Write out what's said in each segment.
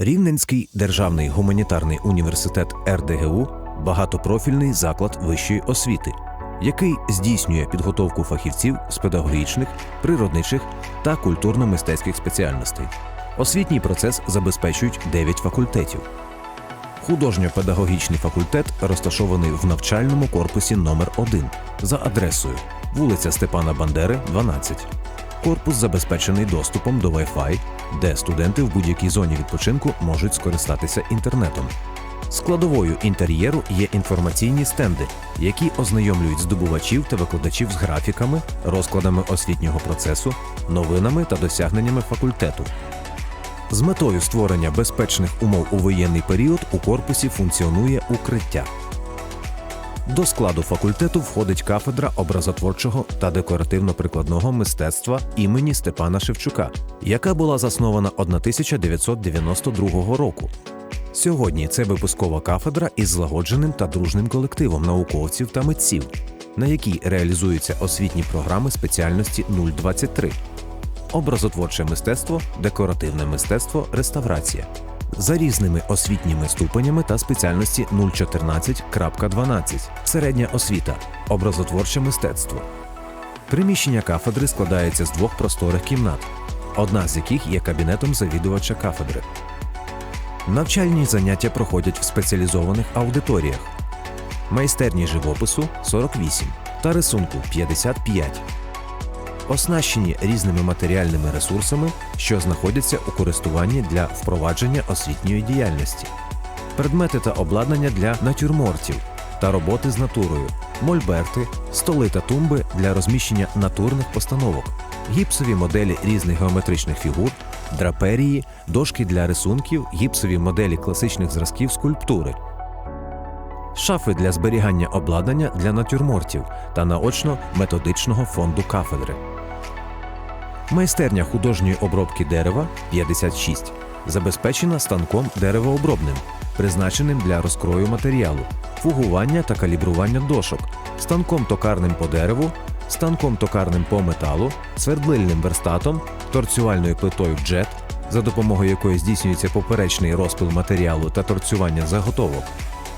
Рівненський державний гуманітарний університет РДГУ багатопрофільний заклад вищої освіти, який здійснює підготовку фахівців з педагогічних, природничих та культурно-мистецьких спеціальностей. Освітній процес забезпечують 9 факультетів. Художньо-педагогічний факультет розташований в навчальному корпусі номер 1 за адресою вулиця Степана Бандери, 12. Корпус забезпечений доступом до Wi-Fi, де студенти в будь-якій зоні відпочинку можуть скористатися інтернетом. Складовою інтер'єру є інформаційні стенди, які ознайомлюють здобувачів та викладачів з графіками, розкладами освітнього процесу, новинами та досягненнями факультету. З метою створення безпечних умов у воєнний період у корпусі функціонує укриття. До складу факультету входить кафедра образотворчого та декоративно-прикладного мистецтва імені Степана Шевчука, яка була заснована 1992 року. Сьогодні це випускова кафедра із злагодженим та дружним колективом науковців та митців, на якій реалізуються освітні програми спеціальності 023 образотворче мистецтво, декоративне мистецтво, реставрація за різними освітніми ступенями та спеціальності 014.12 середня освіта, образотворче мистецтво. Приміщення кафедри складається з двох просторих кімнат, одна з яких є кабінетом завідувача кафедри. Навчальні заняття проходять в спеціалізованих аудиторіях. Майстерні живопису 48 та рисунку 55 оснащені різними матеріальними ресурсами, що знаходяться у користуванні для впровадження освітньої діяльності, предмети та обладнання для натюрмортів та роботи з натурою, мольберти, столи та тумби для розміщення натурних постановок, гіпсові моделі різних геометричних фігур, драперії, дошки для рисунків, гіпсові моделі класичних зразків скульптури. Шафи для зберігання обладнання для натюрмортів та наочно-методичного фонду кафедри. Майстерня художньої обробки дерева 56 забезпечена станком деревообробним, призначеним для розкрою матеріалу, фугування та калібрування дошок, станком токарним по дереву, станком токарним по металу, свердлильним верстатом, торцювальною плитою джет, за допомогою якої здійснюється поперечний розпил матеріалу та торцювання заготовок,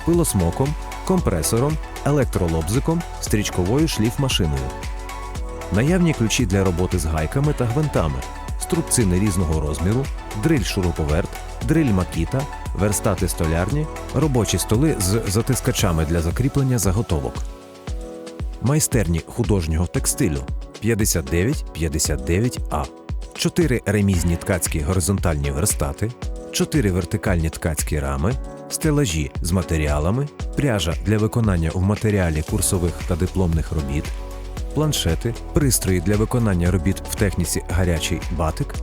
пилосмоком, компресором, електролобзиком, стрічковою шліфмашиною. Наявні ключі для роботи з гайками та гвинтами, струбцини різного розміру, дриль шуруповерт, дриль макіта, верстати столярні, робочі столи з затискачами для закріплення заготовок. Майстерні художнього текстилю 59-59А, 4 ремізні ткацькі горизонтальні верстати, 4 вертикальні ткацькі рами, стелажі з матеріалами, пряжа для виконання в матеріалі курсових та дипломних робіт, планшети, пристрої для виконання робіт в техніці гарячий батик,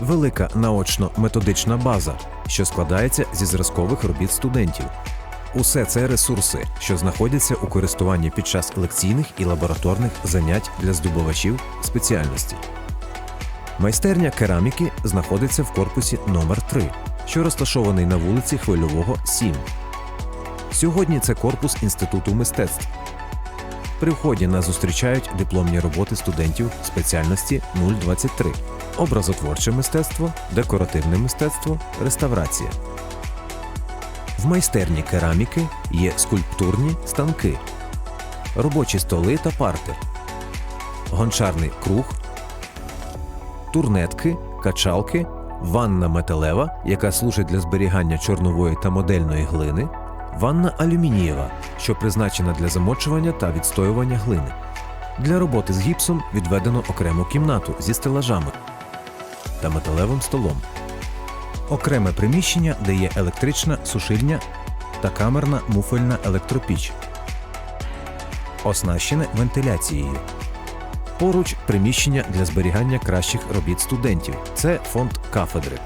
велика наочно-методична база, що складається зі зразкових робіт студентів. Усе це ресурси, що знаходяться у користуванні під час лекційних і лабораторних занять для здобувачів спеціальності. Майстерня кераміки знаходиться в корпусі номер 3 що розташований на вулиці Хвильового, 7. Сьогодні це корпус Інституту мистецтв. При вході нас зустрічають дипломні роботи студентів спеціальності 023 образотворче мистецтво, декоративне мистецтво, реставрація. В майстерні кераміки є скульптурні станки, робочі столи та парти, гончарний круг, турнетки, качалки, ванна металева, яка служить для зберігання чорнової та модельної глини, ванна алюмінієва, що призначена для замочування та відстоювання глини. Для роботи з гіпсом відведено окрему кімнату зі стелажами та металевим столом. Окреме приміщення, де є електрична сушильня та камерна муфельна електропіч, оснащене вентиляцією. Поруч приміщення для зберігання кращих робіт студентів. Це фонд кафедри.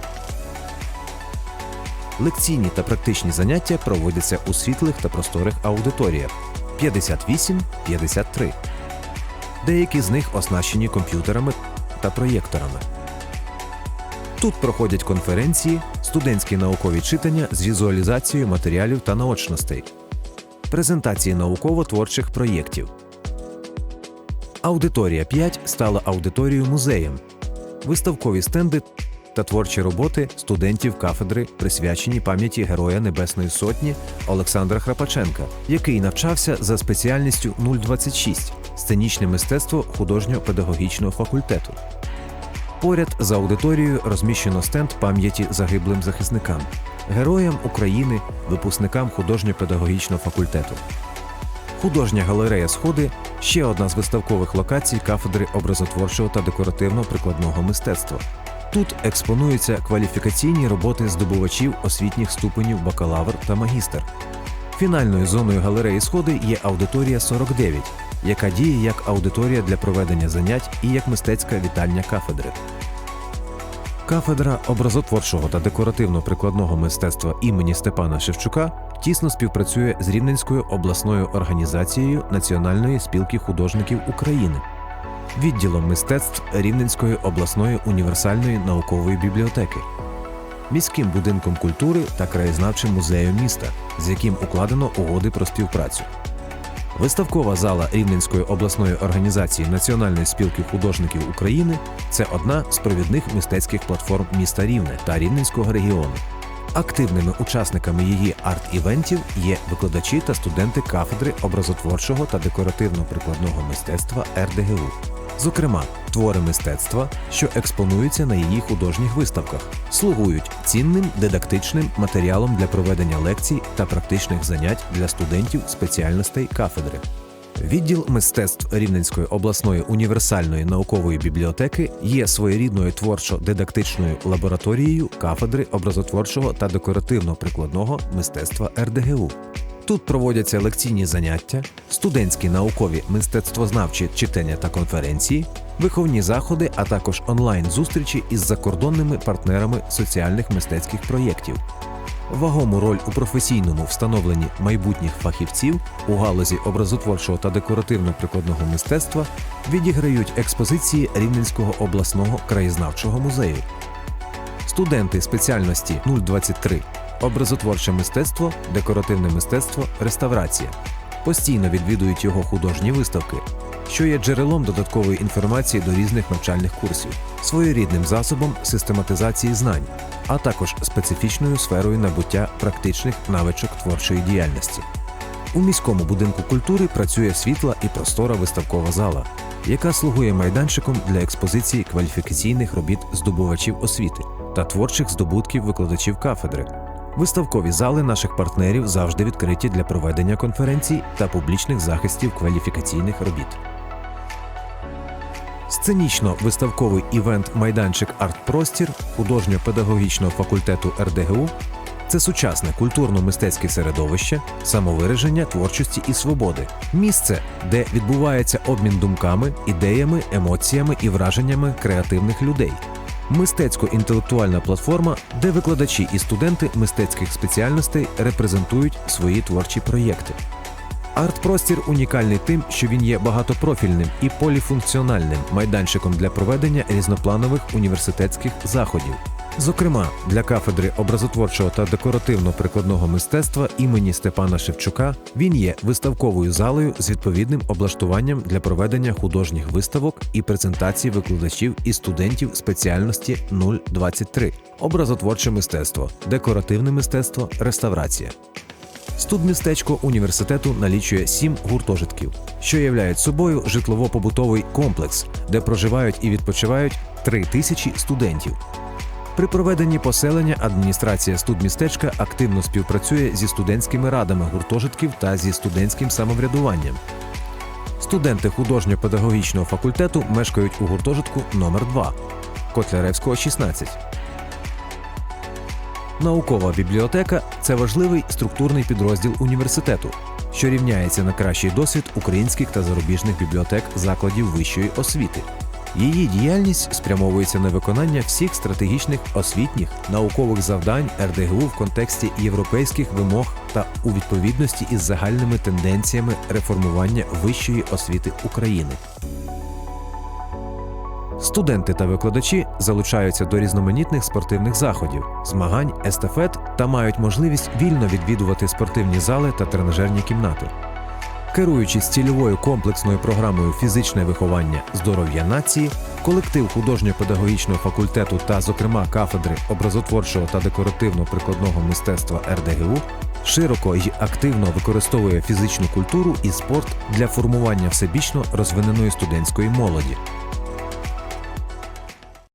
Лекційні та практичні заняття проводяться у світлих та просторих аудиторіях 58-53. Деякі з них оснащені комп'ютерами та проєкторами. Тут проходять конференції, студентські наукові читання з візуалізацією матеріалів та наочностей, презентації науково-творчих проєктів. Аудиторія 5 стала аудиторією музеєм. Виставкові стенди та творчі роботи студентів кафедри, присвячені пам'яті Героя Небесної Сотні Олександра Храпаченка, який навчався за спеціальністю 026 сценічне мистецтво художньо-педагогічного факультету. Поряд за аудиторією розміщено стенд пам'яті загиблим захисникам, героям України, випускникам художньо-педагогічного факультету. Художня галерея Сходи ще одна з виставкових локацій кафедри образотворчого та декоративно-прикладного мистецтва. Тут експонуються кваліфікаційні роботи здобувачів освітніх ступенів бакалавр та магістр. Фінальною зоною галереї Сходи є аудиторія 49, яка діє як аудиторія для проведення занять і як мистецька вітальня кафедри. Кафедра образотворчого та декоративно-прикладного мистецтва імені Степана Шевчука тісно співпрацює з Рівненською обласною організацією Національної спілки художників України, відділом мистецтв Рівненської обласної універсальної наукової бібліотеки, міським будинком культури та краєзнавчим музеєм міста, з яким укладено угоди про співпрацю. Виставкова зала Рівненської обласної організації Національної спілки художників України це одна з провідних мистецьких платформ міста Рівне та Рівненського регіону. Активними учасниками її арт-івентів є викладачі та студенти кафедри образотворчого та декоративно-прикладного мистецтва РДГУ. Зокрема, твори мистецтва, що експонуються на її художніх виставках, слугують цінним дидактичним матеріалом для проведення лекцій та практичних занять для студентів спеціальностей кафедри. Відділ мистецтв Рівненської обласної універсальної наукової бібліотеки є своєрідною творчо-дидактичною лабораторією кафедри образотворчого та декоративно-прикладного мистецтва РДГУ. Тут проводяться лекційні заняття, студентські наукові мистецтвознавчі читання та конференції, виховні заходи, а також онлайн-зустрічі із закордонними партнерами соціальних мистецьких проєктів. Вагому роль у професійному встановленні майбутніх фахівців у галузі образотворчого та декоративно-прикладного мистецтва відіграють експозиції Рівненського обласного краєзнавчого музею. Студенти спеціальності 023 образотворче мистецтво, декоративне мистецтво, реставрація постійно відвідують його художні виставки, що є джерелом додаткової інформації до різних навчальних курсів, своєрідним засобом систематизації знань, а також специфічною сферою набуття практичних навичок творчої діяльності. У міському будинку культури працює світла і простора виставкова зала, яка слугує майданчиком для експозиції кваліфікаційних робіт здобувачів освіти та творчих здобутків викладачів кафедри. Виставкові зали наших партнерів завжди відкриті для проведення конференцій та публічних захистів кваліфікаційних робіт. Сценічно-виставковий івент майданчик Артпростір художньо-педагогічного факультету РДГУ це сучасне культурно-мистецьке середовище, самовираження творчості і свободи, місце, де відбувається обмін думками, ідеями, емоціями і враженнями креативних людей. Мистецько-інтелектуальна платформа, де викладачі і студенти мистецьких спеціальностей репрезентують свої творчі проєкти. Арт-простір унікальний тим, що він є багатопрофільним і поліфункціональним майданчиком для проведення різнопланових університетських заходів. Зокрема, для кафедри образотворчого та декоративно-прикладного мистецтва імені Степана Шевчука він є виставковою залою з відповідним облаштуванням для проведення художніх виставок і презентацій викладачів і студентів спеціальності 023 образотворче мистецтво, декоративне мистецтво, реставрація. Студмістечко університету налічує сім гуртожитків, що являють собою житлово-побутовий комплекс, де проживають і відпочивають три тисячі студентів. При проведенні поселення адміністрація студмістечка активно співпрацює зі студентськими радами гуртожитків та зі студентським самоврядуванням. Студенти художньо-педагогічного факультету мешкають у гуртожитку номер 2 Котляревського 16. Наукова бібліотека це важливий структурний підрозділ університету, що рівняється на кращий досвід українських та зарубіжних бібліотек закладів вищої освіти. Її діяльність спрямовується на виконання всіх стратегічних освітніх наукових завдань РДГУ в контексті європейських вимог та у відповідності із загальними тенденціями реформування вищої освіти України. Студенти та викладачі залучаються до різноманітних спортивних заходів, змагань, естафет та мають можливість вільно відвідувати спортивні зали та тренажерні кімнати. Керуючись цільовою комплексною програмою фізичне виховання здоров'я нації, колектив художньо-педагогічного факультету та, зокрема, кафедри образотворчого та декоративно-прикладного мистецтва РДГУ широко й активно використовує фізичну культуру і спорт для формування всебічно розвиненої студентської молоді.